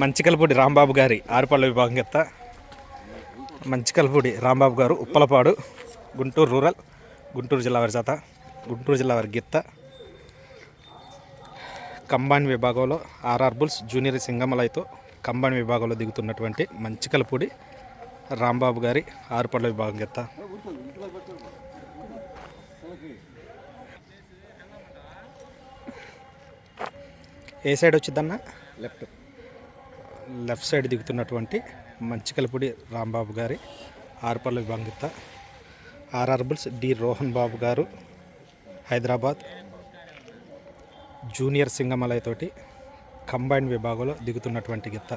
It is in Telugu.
మంచికలపూడి రాంబాబు గారి ఆరుపళ్ళ విభాగం గత మంచికలపూడి రాంబాబు గారు ఉప్పలపాడు గుంటూరు రూరల్ గుంటూరు జిల్లా వారి జత గుంటూరు జిల్లా వారి గిత్త. కంబైన్ విభాగంలో ఆర్ఆర్ బుల్స్ జూనియర్ సింగమలైతో కంబైన్ విభాగంలో దిగుతున్నటువంటి మంచికలపూడి రాంబాబు గారి ఆరుపళ్ళ విభాగం గెత్త ఏ సైడ్ వచ్చిద్దన్నా? లెఫ్ట్ లెఫ్ట్ సైడ్ దిగుతున్నటువంటి మంచికలపూడి రాంబాబు గారి ఆరుపల్లి విభాంగిత RR Bulls D Rohan Babu గారు హైదరాబాద్ జూనియర్ సింగమలై తోటి కంబైన్ విభాగంలో దిగుతున్నటువంటి గిత్త.